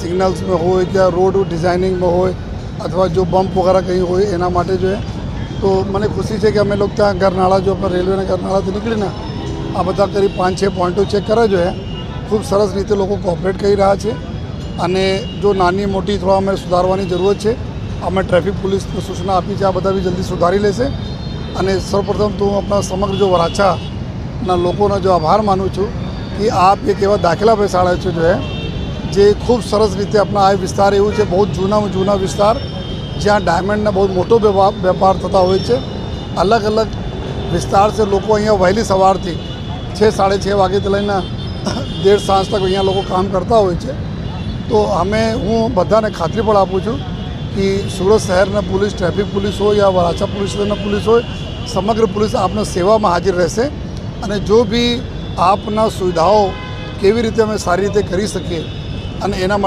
સિગ્નલ્સમાં હોય કે રોડ ડિઝાઇનિંગમાં હોય, અથવા જો બમ્પ વગેરે કંઈ હોય, એના માટે જો તો મને ખુશી છે કે અમે લોકો ત્યાં ગરનાળા જો આપણે રેલવેના ગરનાળાથી નીકળીને આ બધા કરી પાંચ, છ પોઈન્ટો ચેક કર્યા જો હે ખૂબ સરસ રીતે લોકો કોઓપરેટ કરી રહ્યા છે. અને જો નાની, મોટી થોડા અમે સુધારવાની જરૂરત છે, અમે ટ્રાફિક પોલીસને સૂચના આપી છે, આ બધા બી જલ્દી સુધારી લેશે. અને સૌપ્રથમ તો હું આપણા સમગ્ર જો વરાછાના લોકોનો જો આભાર માનું છું કે આપ એક એવા દાખલા બેસાડે છે જો જે ખૂબ સરસ રીતે આપણા આ વિસ્તાર એવું છે, બહુ જૂનામાં જૂના વિસ્તાર, જ્યાં ડાયમંડના બહુ મોટો વેપાર થતા હોય છે. અલગ અલગ વિસ્તાર છે, લોકો અહીંયા વહેલી સવારથી છ, સાડે છ વાગ્યાથી લઈને દેઢ સાંજ તક અહીંયા લોકો કામ કરતા હોય છે. તો અમે, હું બધાને ખાતરી પણ આપું છું કે સુરત શહેરના પોલીસ, ટ્રાફિક પોલીસ હોય યા વરાછા પોલીસ પોલીસ હોય, સમગ્ર પોલીસ આપના સેવામાં હાજર રહેશે અને જો બી આપના સુવિધાઓ કેવી રીતે અમે સારી રીતે કરી શકીએ અને એના